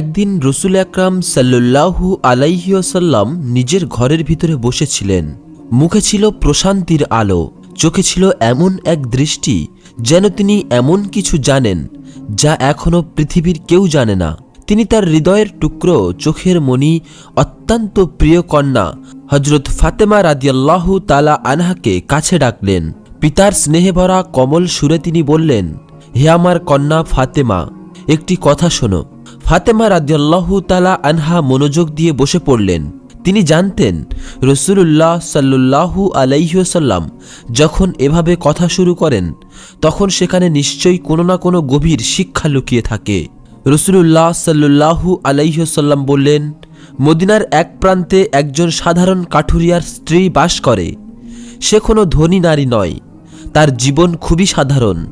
একদিন রসুল আকরাম সাল্লাহু আলাইহিয়াসাল্লাম নিজের ঘরের ভিতরে বসেছিলেন। মুখে ছিল প্রশান্তির আলো, চোখে ছিল এমন এক দৃষ্টি যেন তিনি এমন কিছু জানেন যা এখনও পৃথিবীর কেউ জানে না। তিনি তার হৃদয়ের টুকরো চোখের মণি, অত্যন্ত প্রিয় কন্যা হজরত ফাতেমা রাদিয়াল্লাহু তালা আনহাকে কাছে ডাকলেন। পিতার স্নেহে ভরা কমল সুরে তিনি বললেন, হে আমার কন্যা ফাতেমা, একটি কথা শোনো। ফাতেমা রাদিয়াল্লাহু তালা আনহা মনোযোগ দিয়ে বসে পড়লেন। তিনি জানতেন রসুল্লাহ সাল্লু আলাইসাল্লাম যখন এভাবে কথা শুরু করেন, তখন সেখানে নিশ্চয়ই কোনো না কোনো গভীর শিক্ষা লুকিয়ে থাকে। রসুল্লাহ সাল্লু আলাইসাল্লাম বললেন, মদিনার এক প্রান্তে একজন সাধারণ কাঠুরিয়ার স্ত্রী বাস করে। সে কোনো ধনী নারী নয়। তার জীবন খুবই সাধারণ।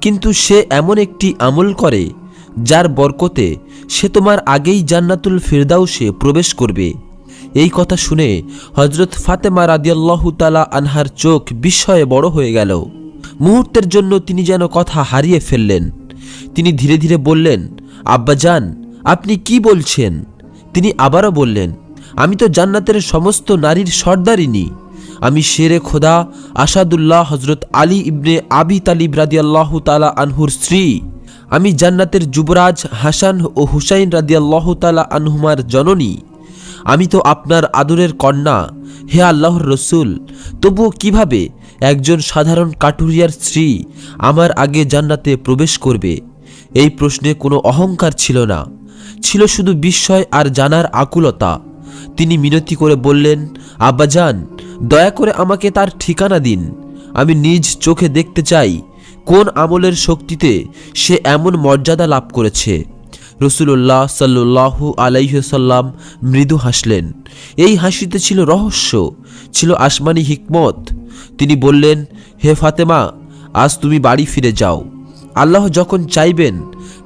কিন্তু সে এমন একটি আমল করে যার বরকতে সে তোমার আগেই জান্নাতুল ফিরদাউসে প্রবেশ করবে। এই কথা শুনে হজরত ফাতেমা রাদিয়াল্লাহু তালা আনহার চোখ বিস্ময়ে বড় হয়ে গেল। মুহূর্তের জন্য তিনি যেন কথা হারিয়ে ফেললেন। তিনি ধীরে ধীরে বললেন আব্বাজান আপনি কি বলছেন? তিনি আবারও বললেন, আমি তো জান্নাতের সমস্ত নারীর সর্দারিনী। আমি শেরে খোদা আসাদুল্লাহ হজরত আলী ইবনে আবি তালিব রাদিয়াল্লাহ তালা আনহুর স্ত্রী। আমি জান্নাতের যুবরাজ হাসান ও হুসাইন রাদিয়াল্লাহ তালা আনহুমার জননী। আমি তো আপনার আদরের কন্যা, হে আল্লাহর রসুল। তবুও কীভাবে একজন সাধারণ কাটুরিয়ার স্ত্রী আমার আগে জান্নাতে প্রবেশ করবে? এই প্রশ্নে কোনো অহংকার ছিল না। ছিল শুধু বিস্ময় আর জানার আকুলতা। তিনি মিনতি করে বললেন, আব্বাজান, দয়া করে আমাকে তার ঠিকানা দিন। আমি নিজ চোখে দেখতে চাই কোন আমলের শক্তিতে সে এমন মর্যাদা লাভ করেছে? রসুল্লাহ সাল্লু আলাইসাল্লাম মৃদু হাসলেন। এই হাসিতে ছিল রহস্য, ছিল আসমানি হিকমত। তিনি বললেন, হে ফাতেমা, আজ তুমি বাড়ি ফিরে যাও। আল্লাহ যখন চাইবেন,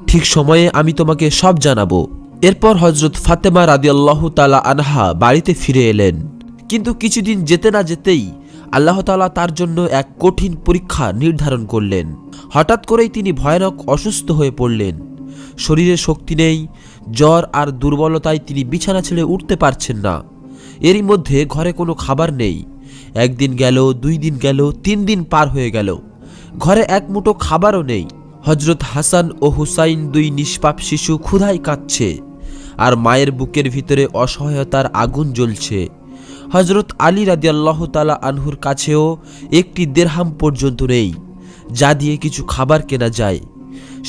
ঠিক সময়ে আমি তোমাকে সব জানাব। এরপর হজরত ফাতেমা রাদিয়াল্লাহ তালা আনহা বাড়িতে ফিরে এলেন। কিন্তু কিছুদিন যেতে না যেতেই আল্লাহ তালা তার জন্য এক কঠিন পরীক্ষা নির্ধারণ করলেন। হঠাৎ করেই তিনি ভয়ানক অসুস্থ হয়ে পড়লেন। শরীরে শক্তি নেই, জ্বর আর দুর্বলতায় তিনি বিছানা ছেড়ে উঠতে পারছেন না। এরই মধ্যে ঘরে কোনো খাবার নেই। একদিন গেল, দুই দিন গেল, তিন দিন পার হয়ে গেল। ঘরে এক মুঠো খাবারও নেই। হজরত হাসান ও হুসাইন দুই নিষ্পাপ শিশু ক্ষুধায় কাঁদছে। আর মায়ের বুকের ভিতরে অসহায়তার আগুন জ্বলছে। হজরত আলী রাদিয়াল্লাহ তালা আনহুর কাছেও একটি দেড়হাম পর্যন্ত নেই, যা দিয়ে কিছু খাবার কেনা যায়।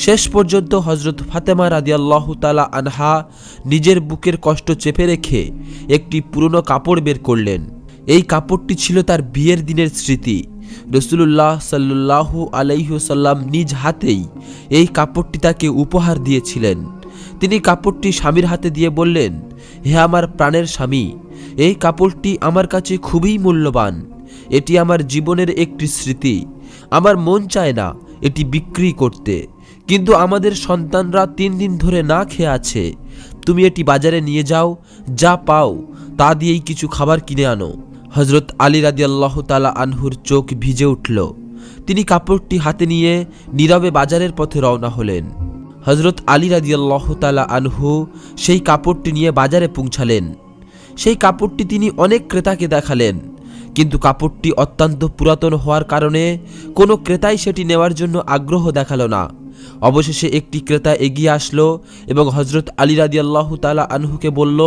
শেষ পর্যন্ত হজরত ফাতেমা রাদিয়াল্লাহ তালা আনহা নিজের বুকের কষ্ট চেপে রেখে একটি পুরনো কাপড় বের করলেন। এই কাপড়টি ছিল তার বিয়ের দিনের স্মৃতি। রসুল্লাহ সাল্লাহু আলাইসাল্লাম নিজ হাতেই এই কাপড়টি তাকে উপহার দিয়েছিলেন। তিনি কাপড়টি স্বামীর হাতে দিয়ে বললেন, হে আমার প্রাণের স্বামী এই কাপড়টি আমার কাছে খুবই মূল্যবান। এটি আমার জীবনের একটি স্মৃতি। আমার মন চায় না এটি বিক্রি করতে। কিন্তু আমাদের সন্তানরা তিন দিন ধরে না খেয়ে আছে। তুমি এটি বাজারে নিয়ে যাও, যা পাও, তা দিয়েই কিছু খাবার কিনে আনো। হজরত আলী রাদি আল্লাহ তালা আনহুর চোখ ভিজে উঠল। তিনি কাপড়টি হাতে নিয়ে নীরবে বাজারের পথে রওনা হলেন। হজরত আলী রাদি আল্লাহ তালা আনহু সেই কাপড়টি নিয়ে বাজারে পৌঁছালেন। সেই কাপড়টি তিনি অনেক ক্রেতাকে দেখালেন। কিন্তু কাপড়টি অত্যন্ত পুরাতন হওয়ার কারণে কোনো ক্রেতাই সেটি নেওয়ার জন্য আগ্রহ দেখাল না। অবশেষে একটি ক্রেতা এগিয়ে আসলো এবং হজরত আলী রাদি আল্লাহ তালা আনহুকে বলল,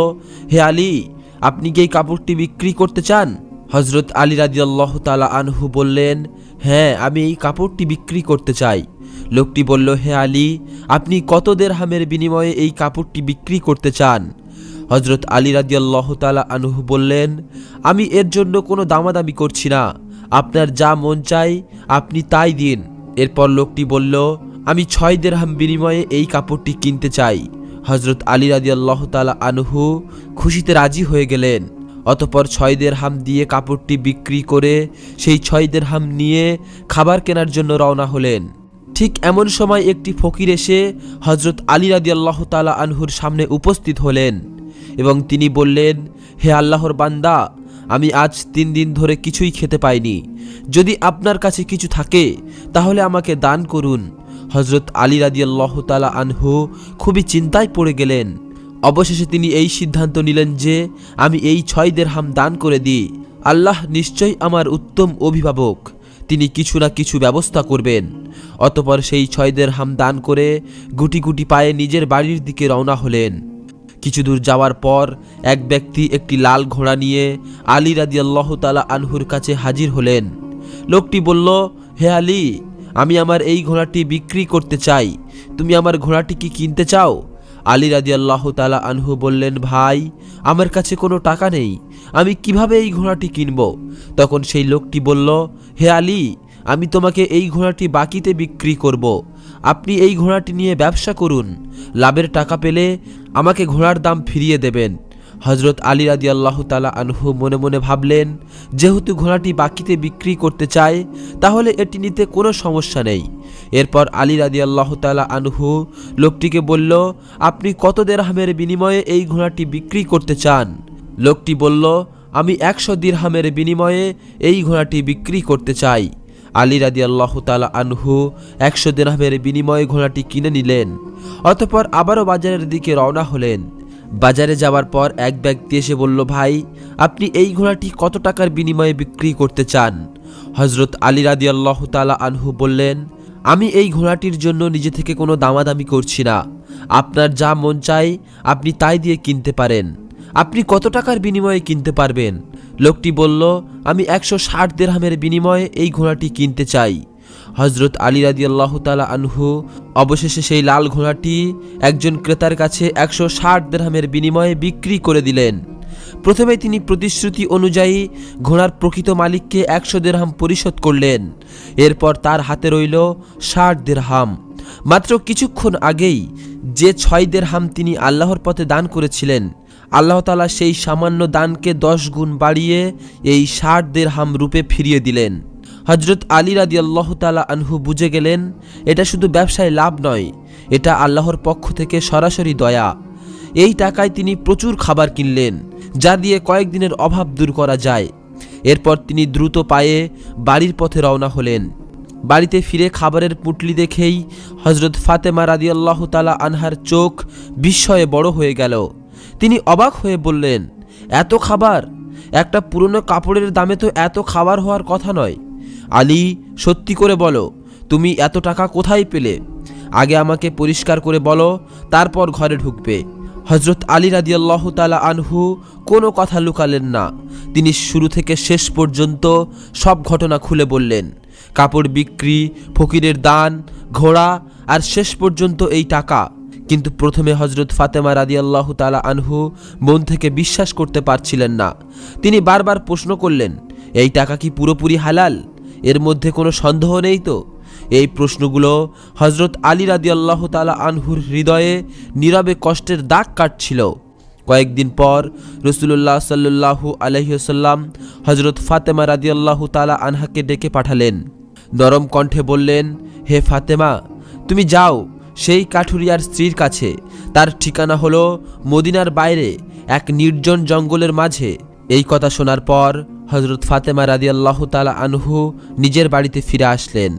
হে আলী, আপনি কি এই কাপড়টি বিক্রি করতে চান? হজরত আলী রাদি আল্লাহ তালা আনহু বললেন হ্যাঁ আমি এই কাপড়টি বিক্রি করতে চাই। লোকটি বলল, হে আলী, আপনি কত দেড়হামের বিনিময়ে এই কাপড়টি বিক্রি করতে চান? হজরত আলী রাদিয়াল্লাহ তালা আনহু বললেন, আমি এর জন্য কোনো দামাদামি করছি না। আপনার যা মন চাই আপনি তাই দিন। এরপর লোকটি বলল, আমি ছয় দেড়হাম বিনিময়ে এই কাপড়টি কিনতে চাই। হজরত আলী রাদিয়াল্লাহ তালা আনহু খুশিতে রাজি হয়ে গেলেন। অতপর ছয় দেড়হাম দিয়ে কাপড়টি বিক্রি করে সেই ছয় দেড়হাম নিয়ে খাবার কেনার জন্য রওনা হলেন। ঠিক এমন সময় একটি ফকির এসে হজরত আলী রাদিয়াল্লাহ তালা আনহুর সামনে উপস্থিত হলেন। এবং তিনি বললেন, হে আল্লাহর বান্দা, আমি আজ তিন দিন ধরে কিছুই খেতে পাইনি। যদি আপনার কাছে কিছু থাকে, তাহলে আমাকে দান করুন। হজরত আলী রাদিয়াল্লাহু তালা আনহু খুবই চিন্তায় পড়ে গেলেন। অবশেষে তিনি এই সিদ্ধান্ত নিলেন যে, আমি এই ছয় দেড়হাম দান করে দিই। আল্লাহ নিশ্চয়ই আমার উত্তম অভিভাবক। তিনি কিছু না কিছু ব্যবস্থা করবেন। অতপর সেই ছয় দেড়হাম দান করে গুটি গুটি পায়ে নিজের বাড়ির দিকে রওনা হলেন। কিছু দূর যাওয়ার পর এক ব্যক্তি একটি লাল ঘোড়া নিয়ে আলী রাদিয়াল্লাহ তালা আনহুর কাছে হাজির হলেন। লোকটি বলল, হে আলী, আমি আমার এই ঘোড়াটি বিক্রি করতে চাই। তুমি আমার ঘোড়াটি কি কিনতে চাও? আলী রাদিয়াল্লাহ তালা আনহু বললেন, ভাই, আমার কাছে কোনো টাকা নেই। আমি কীভাবে এই ঘোড়াটি কিনব? তখন সেই লোকটি বলল, হে আলী, আমি তোমাকে এই ঘোড়াটি বাকিতে বিক্রি করব। আপনি এই ঘোড়াটি নিয়ে ব্যবসা করুন। লাভের টাকা পেলে আমাকে ঘোড়ার দাম ফিরিয়ে দেবেন। হজরত আলী রাদি আল্লাহ তালা আনহু মনে মনে ভাবলেন, যেহেতু ঘোড়াটি বাকিতে বিক্রি করতে চায়, তাহলে এটি নিতে কোনো সমস্যা নেই। এরপর আলী রাদি আল্লাহ তালা আনহু লোকটিকে বলল, আপনি কত দেড়হামের বিনিময়ে এই ঘোড়াটি বিক্রি করতে চান? লোকটি বলল, আমি একশো দিরহামের বিনিময়ে এই ঘোড়াটি বিক্রি করতে চাই। আলী রাদি আল্লাহ তালা আনহু একশো দিরহামের বিনিময়ে ঘোড়াটি কিনে নিলেন, অতপর আবারও বাজারের দিকে রওনা হলেন। বাজারে যাওয়ার পর এক ব্যক্তি এসে বলল, ভাই, আপনি এই ঘোড়াটি কত টাকার বিনিময়ে বিক্রি করতে চান? হজরত আলী রাদি আল্লাহ তালা আনহু বললেন, আমি এই ঘোড়াটির জন্য নিজে থেকে কোনো দামাদামি করছি না। আপনার যা মন চাই আপনি তাই দিয়ে কিনতে পারেন। আপনি কত টাকার বিনিময়ে কিনতে পারবেন? লোকটি বলল, আমি একশো ষাট দেড়হামের বিনিময়ে এই ঘোড়াটি কিনতে চাই। হজরত আলী রাদি আল্লাহ তালা আনহু, অবশেষে সেই লাল ঘোড়াটি একজন ক্রেতার কাছে একশো ষাট দেড়হামের বিনিময়ে বিক্রি করে দিলেন। প্রথমে তিনি প্রতিশ্রুতি অনুযায়ী ঘোড়ার প্রকৃত মালিককে একশো দেড়হাম পরিশোধ করলেন। এরপর তার হাতে রইল ষাট দেড়হাম মাত্র কিছুক্ষণ আগেই যে ছয় দেড়হাম তিনি আল্লাহর পথে দান করেছিলেন আল্লাহ তালা সেই সামান্য দানকে দশ গুণ বাড়িয়ে এই ষাট দেড়হাম রূপে ফিরিয়ে দিলেন। হজরত আলী রাদি আল্লাহ তালা আনহু বুঝে গেলেন, এটা শুধু ব্যবসায় লাভ নয়, এটা আল্লাহর পক্ষ থেকে সরাসরি দয়া। এই টাকায় তিনি প্রচুর খাবার কিনলেন, যা দিয়ে কয়েকদিনের অভাব দূর করা যায়। এরপর তিনি দ্রুত পায়ে বাড়ির পথে রওনা হলেন। বাড়িতে ফিরে খাবারের পুটলি দেখেই হজরত ফাতেমা রাদিয়াল্লাহ তালা আনহার চোখ বিস্ময়ে বড় হয়ে গেল। তিনি অবাক হয়ে বললেন, এত খাবার? একটা পুরনো কাপড়ের দামে তো এত খাবার হওয়ার কথা নয়। আলী, সত্যি করে বলো, তুমি এত টাকা কোথায় পেলে? আগে আমাকে পরিষ্কার করে বলো, তারপর ঘরে ঢুকবে। হজরত আলী রাদিয়াল্লাহ তালা আনহু কোনো কথা লুকালেন না। তিনি শুরু থেকে শেষ পর্যন্ত সব ঘটনা খুলে বললেন। কাপড় বিক্রি, ফকিরের দান, ঘোড়া, আর শেষ পর্যন্ত এই টাকা। কিন্তু প্রথমে হজরত ফাতেমা রাদিয়াল্লাহ তালা আনহু মন থেকে বিশ্বাস করতে পারছিলেন না। তিনি বারবার প্রশ্ন করলেন, এই টাকা কি পুরোপুরি হালাল? এর মধ্যে কোনো সন্দেহ নেই তো? এই প্রশ্নগুলো হজরত আলী রাদিয়াল্লাহ তালা আনহুর হৃদয়ে নীরবে কষ্টের দাগ কাটছিল। কয়েকদিন পর রসুল্লাহ সাল্লু আলহিসাল্লাম হজরত ফাতেমা রাদিয়াল্লাহ তালা আনহাকে ডেকে পাঠালেন। নরম কণ্ঠে বললেন, হে ফাতেমা, তুমি যাও সেই কাঠুরিয়ার স্ত্রীর কাছে। তার ঠিকানা হলো মদিনার বাইরে, এক নির্জন জঙ্গলের মাঝে। এই কথা শোনার পর হজরত ফাতেমা রাদিয়াল্লাহ তালা আনহু নিজের বাড়িতে ফিরে আসলেন।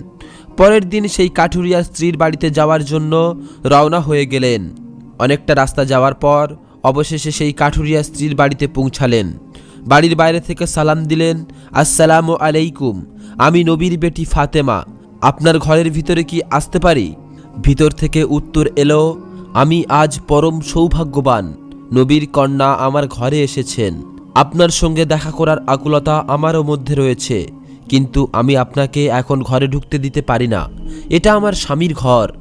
পরের দিন সেই কাঠুরিয়ার স্ত্রীর বাড়িতে যাওয়ার জন্য রওনা হয়ে গেলেন। অনেকটা রাস্তা যাওয়ার পর অবশেষে সেই কাঠুরিয়া স্ত্রীর বাড়িতে পৌঁছালেন। বাড়ির বাইরে থেকে সালাম দিলেন, আসসালামু আলাইকুম, আমি নবীর বেটি ফাতেমা। আপনার ঘরের ভিতরে কি আসতে পারি? ভিতর থেকে উত্তর এলো, আমি আজ পরম সৌভাগ্যবান। নবীর কন্যা আমার ঘরে এসেছেন। আপনার সঙ্গে দেখা করার আকুলতা আমারও মধ্যে রয়েছে। কিন্তু আমি আপনাকে এখন ঘরে ঢুকতে দিতে পারি না। এটা আমার স্বামীর ঘর।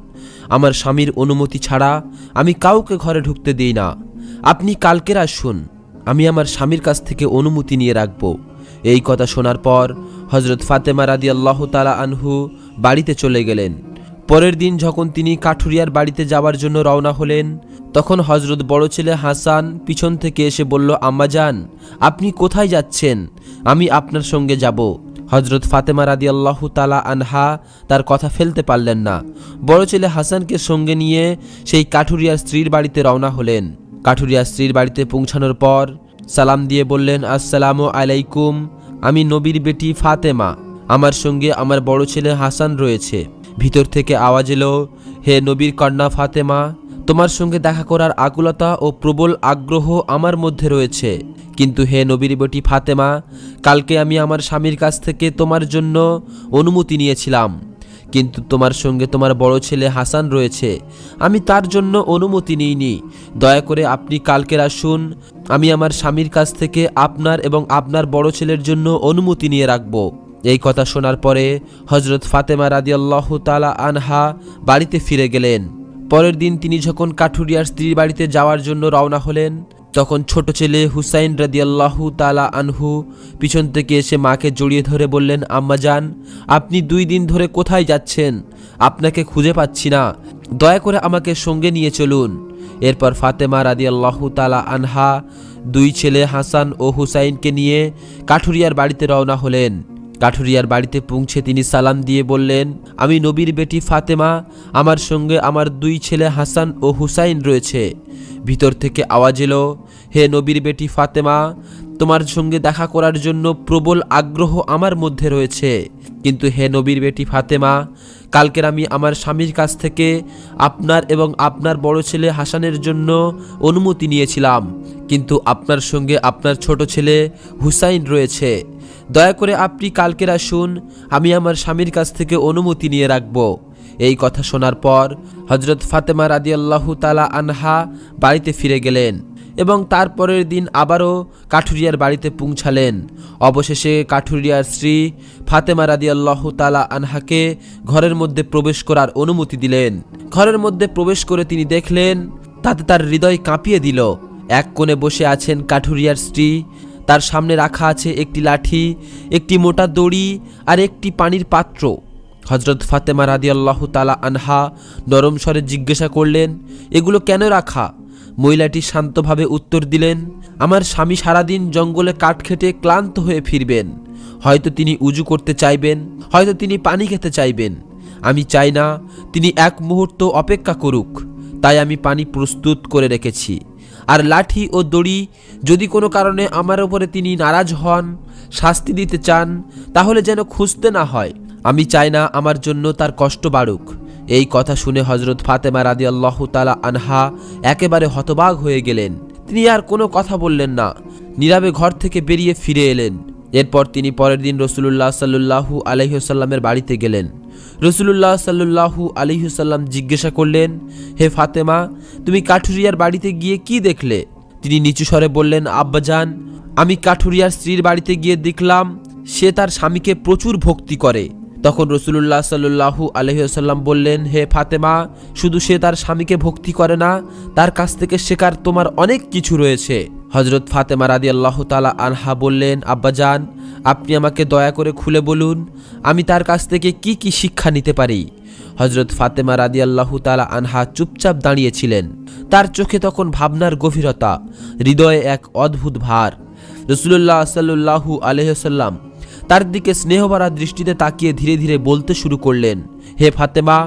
আমার স্বামীর অনুমতি ছাড়া আমি কাউকে ঘরে ঢুকতে দিই না। আপনি কালকের আসুন। আমি আমার স্বামীর কাছ থেকে অনুমতি নিয়ে রাখব। এই কথা শোনার পর হজরত ফাতেমা রাদি আল্লাহ তালা আনহু বাড়িতে চলে গেলেন। পরের দিন যখন তিনি কাঠুরিয়ার বাড়িতে যাওয়ার জন্য রওনা হলেন, তখন হজরত বড় ছেলে হাসান পিছন থেকে এসে বলল আম্মাজান আপনি কোথায় যাচ্ছেন? আমি আপনার সঙ্গে যাব। হজরত ফাতেমা রাদি আল্লাহ তালা আনহা তার কথা ফেলতে পারলেন না। বড় ছেলে হাসানকে সঙ্গে নিয়ে সেই কাঠুরিয়ার স্ত্রীর বাড়িতে রওনা হলেন। কাঠুরিয়ার স্ত্রীর বাড়িতে পৌঁছানোর পর সালাম দিয়ে বললেন, আসসালামু আলাইকুম, আমি নবীর বেটি ফাতেমা। আমার সঙ্গে আমার বড় ছেলে হাসান রয়েছে। ভিতর থেকে আওয়াজ এলো, হে নবীর কন্যা ফাতেমা, তোমার সঙ্গে দেখা করার আকুলতা ও প্রবল আগ্রহ আমার মধ্যে রয়েছে। কিন্তু হে নবীর বেটি ফাতেমা, কালকে আমি আমার স্বামীর কাছ থেকে তোমার জন্য অনুমতি নিয়েছিলাম। কিন্তু তোমার সঙ্গে তোমার বড় ছেলে হাসান রয়েছে। আমি তার জন্য অনুমতি নিইনি। দয়া করে আপনি কালকের আসুন। আমি আমার স্বামীর কাছ থেকে আপনার এবং আপনার বড় ছেলের জন্য অনুমতি নিয়ে রাখব। এই কথা শোনার পরে হজরত ফাতেমা রাদিয়াল্লাহ তালা আনহা বাড়িতে ফিরে গেলেন। পরের দিন তিনি যখন কাঠুরিয়ার স্ত্রীর বাড়িতে যাওয়ার জন্য রওনা হলেন, তখন ছোট ছেলে হুসাইন রাদিয়াল্লাহু তালা আনহু পিছন থেকে এসে মাকে জড়িয়ে ধরে বললেন আম্মাজান আপনি দুই দিন ধরে কোথায় যাচ্ছেন? আপনাকে খুঁজে পাচ্ছি না। দয়া করে আমাকে সঙ্গে নিয়ে চলুন। এরপর ফাতেমা রাদিয়াল্লাহু তালা আনহা দুই ছেলে হাসান ও হুসাইনকে নিয়ে কাঠুরিয়ার বাড়িতে রওনা হলেন। কাঠুরিয়ার বাড়িতে পৌঁছে তিনি সালাম দিয়ে বললেন, আমি নবীর বেটি ফাতেমা, আমার সঙ্গে আমার দুই ছেলে হাসান ও হুসাইন রয়েছে। ভিতর থেকে আওয়াজ এলো, হে নবীর বেটি ফাতেমা, তোমার সঙ্গে দেখা করার জন্য প্রবল আগ্রহ আমার মধ্যে রয়েছে। কিন্তু হে নবীর বেটি ফাতেমা, কালকের আমি আমার স্বামীর কাছ থেকে আপনার এবং আপনার বড় ছেলে হাসানের জন্য অনুমতি নিয়েছিলাম। কিন্তু আপনার সঙ্গে আপনার ছোট ছেলে হুসাইন রয়েছে। দয়া করে আপনি কালকের আসুন, আমি আমার স্বামীর কাছ থেকে অনুমতি নিয়ে রাখব। এই কথা শোনার পর হজরত ফাতেমা রাদিয়াল্লাহু তালা আনহা বাড়িতে ফিরে গেলেন এবং তারপরের দিন আবারও কাঠুরিয়ার বাড়িতে পৌঁছালেন। অবশেষে কাঠুরিয়ার স্ত্রী ফাতেমা রাদিয়াল্লাহু তালা আনহাকে ঘরের মধ্যে প্রবেশ করার অনুমতি দিলেন। ঘরের মধ্যে প্রবেশ করে তিনি দেখলেন, তাতে তার হৃদয় কাঁপিয়ে দিল। এক কোণে বসে আছেন কাঠুরিয়ার স্ত্রী তার সামনে রাখা আছে একটি লাঠি, একটি মোটা দড়ি আর একটি পানির পাত্র। হজরত ফাতেমা রাদিয়াল্লাহ তালা আনহা নরম স্বরে জিজ্ঞাসা করলেন, এগুলো কেন রাখা? মহিলাটি শান্তভাবে উত্তর দিলেন, আমার স্বামী সারাদিন জঙ্গলে কাঠ খেটে ক্লান্ত হয়ে ফিরবেন। হয়তো তিনি উজু করতে চাইবেন, হয়তো তিনি পানি খেতে চাইবেন। আমি চাই না, তিনি এক মুহূর্ত অপেক্ষা করুক। তাই আমি পানি প্রস্তুত করে রেখেছি। আর লাঠি ও দড়ি যদি কোনো কারণে আমার ওপরে তিনি নারাজ হন, শাস্তি দিতে চান, তাহলে যেন খুঁজতে না হয়। আমি চাই না আমার জন্য তার কষ্ট বাড়ুক। এই কথা শুনে হজরত ফাতেমা রাদি আল্লাহ তালা আনহা একেবারে হতবাগ হয়ে গেলেন। তিনি আর কোনো কথা বললেন না। নীরবে ঘর থেকে বেরিয়ে ফিরে এলেন। এরপর তিনি পরের দিন রসুলুল্লাহ সাল্লু আলহিহসাল্লামের বাড়িতে গেলেন। রসুলুল্লাহ সাল্লু আলিহুসাল্লাম জিজ্ঞাসা করলেন, হে ফাতেমা, তুমি কাঠুরিয়ার বাড়িতে গিয়ে কি দেখলে? তিনি নিচু স্বরে বললেন, আব্বাজান, আমি কাঠুরিয়ার স্ত্রীর বাড়িতে গিয়ে দেখলাম, সে তার স্বামীকে প্রচুর ভক্তি করে। তখন রসুলুল্লাহ সাল্লু আলহিহাল্লাম বললেন, হে ফাতেমা, শুধু সে তার স্বামীকে ভক্তি করে না, তার কাছ থেকে শেখার তোমার অনেক কিছু রয়েছে। হজরত ফাতেমা রাদি আল্লাহ তালা আনহা বললেন আব্বাজান আপনি আমাকে দয়া করে খুলে বলুন, আমি তার কাছ থেকে কি কি শিক্ষা নিতে পারি? হজরত ফাতেমা রাদি আল্লাহ তালা আনহা চুপচাপ দাঁড়িয়েছিলেন। তার চোখে তখন ভাবনার গভীরতা, হৃদয়ে এক অদ্ভুত ভার। রসুল্লাহ সাল্লু আলহ্লাম তার দিকে স্নেহভরা দৃষ্টিতে তাকিয়ে ধীরে ধীরে বলতে শুরু করলেন হে ফাতেমা,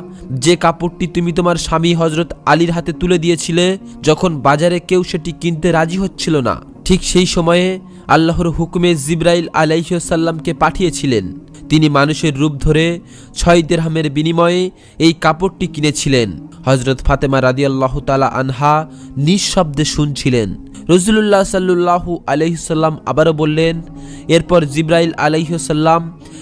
যে কাপড়টি তুমি তোমার স্বামী হজরত আলীর হাতে তুলে দিয়েছিলে, যখন বাজারে কেউ সেটি কিনতে রাজি হচ্ছিল না, ঠিক সেই সময়ে আল্লাহর হুকুমে জিব্রাইল আলাইসাল্লামকে পাঠিয়েছিলেন। তিনি মানুষের রূপ ধরে ছয় দেরহামের বিনিময়ে এই কাপড়টি কিনেছিলেন। হজরত ফাতেমা রাদিয়াল্লাহ তালা আনহা নিঃশব্দে শুনছিলেন। রসুল্লাহ সাল্লু আলহিসাল্লাম আবারও বললেন, এরপর জিব্রাইল আলহিসাল্লাম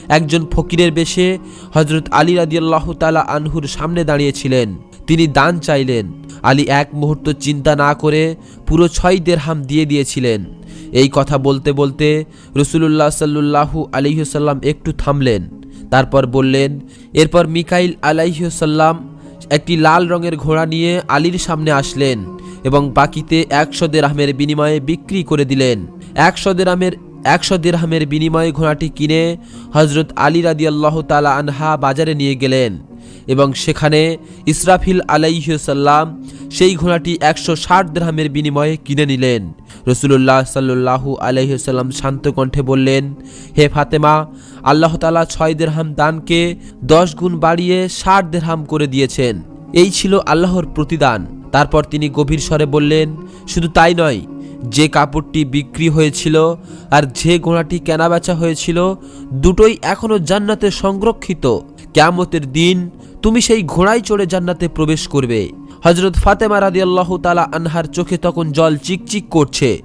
একজন ফকিরের বেশে হজরত আলী রাদিয়াল্লাহ তালা আনহুর সামনে দাঁড়িয়েছিলেন। তিনি দান চাইলেন। আলী এক মুহূর্ত চিন্তা না করে পুরো ছয় দেড়হাম দিয়ে দিয়েছিলেন। এই কথা বলতে বলতে রসুলুল্লাহ সাল্লু আলিহসাল্লাম একটু থামলেন। তারপর বললেন, এরপর মিকাইল আলাইহসাল্লাম একটি লাল রঙের ঘোড়া নিয়ে আলীর সামনে আসলেন এবং বাকিতে একশো দেরামের বিনিময়ে বিক্রি করে দিলেন। একশো দেরামের একশো দেরহামের বিনিময়ে ঘোড়াটি কিনে হজরত আলী রাদি আল্লাহ তালা আনহা বাজারে নিয়ে গেলেন এবং সেখানে ইসরাফিল আলাইসাল্লাম সেই ঘোড়াটি একশো ষাট দেরহামের বিনিময়ে কিনে নিলেন। রসুল্লাহ সাল্লু আলহিসাল্লাম শান্ত কণ্ঠে বললেন, হে ফাতেমা, আল্লাহ তালা ছয় দেরহাম দানকে দশ গুণ বাড়িয়ে ষাট দেরহাম করে দিয়েছেন। এই ছিল আল্লাহর প্রতিদান। তারপর তিনি গভীর স্বরে বললেন, শুধু তাই নয় যে কাপড়টি বিক্রি হয়েছিল আর যে ঘোড়াটি কেনাবেচা হয়েছিল, দুটোই এখনও জান্নাতে সংরক্ষিত। ক্যামতের দিন তুমি সেই ঘোড়ায় চড়ে জান্নাতে প্রবেশ করবে। হজরত ফাতেমা রাদিয়াল্লাহ তালা আনহার চোখে তখন জল চিকচিক করছে।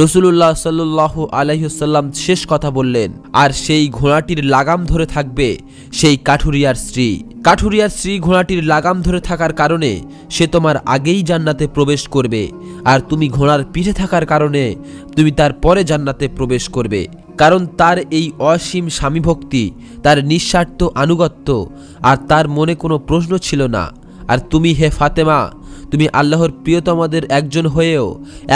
রসুলুল্লাহ সাল্লাহ আলহিসাল্লাম শেষ কথা বললেন, আর সেই ঘোড়াটির লাগাম ধরে থাকবে সেই কাঠুরিয়ার স্ত্রী। কাঠুরিয়ার স্ত্রী ঘোড়াটির লাগাম ধরে থাকার কারণে সে তোমার আগেই জান্নাতে প্রবেশ করবে, আর তুমি ঘোড়ার পিঠে থাকার কারণে তুমি তার পরে জান্নাতে প্রবেশ করবে। কারণ তার এই অসীম স্বামীভক্তি, তার নিঃস্বার্থ আনুগত্য আর তার মনে কোনো প্রশ্ন ছিল না। আর তুমি হে ফাতেমা তুমি আল্লাহর প্রিয়তমাদের একজন হয়েও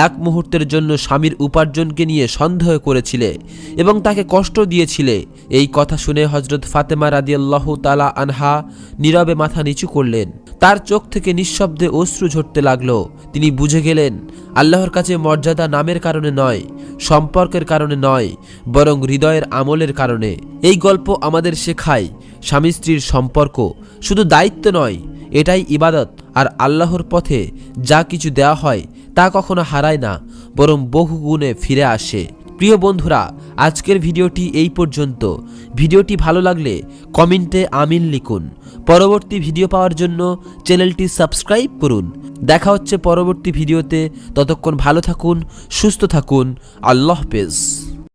এক মুহূর্তের জন্য স্বামীর উপার্জনকে নিয়ে সন্দেহ করেছিলে এবং তাকে কষ্ট দিয়েছিলে। এই কথা শুনে হজরত ফাতেমা রাদিয়াল্লাহ তালা আনহা নীরবে মাথা নিচু করলেন। তার চোখ থেকে নিঃশব্দে অশ্রু ঝরতে লাগল। তিনি বুঝে গেলেন, আল্লাহর কাছে মর্যাদা নামের কারণে নয়, সম্পর্কের কারণে নয়, বরং হৃদয়ের আমলের কারণে। এই গল্প আমাদের শেখায় স্বামী স্ত্রীর সম্পর্ক শুধু দায়িত্ব নয়, এটাই ইবাদত। আর আল্লাহর পথে যা কিছু দেওয়া হয় তা কখনো হারায় না, বরং বহু গুণে ফিরে আসে। প্রিয় বন্ধুরা, আজকের ভিডিওটি এই পর্যন্ত। ভিডিওটি ভালো লাগলে কমেন্টে আমিন লিখুন। পরবর্তী ভিডিও পাওয়ার জন্য চ্যানেলটি সাবস্ক্রাইব করুন। দেখা হচ্ছে পরবর্তী ভিডিওতে। ততক্ষণ ভালো থাকুন, সুস্থ থাকুন। আল্লাহ হাফেজ।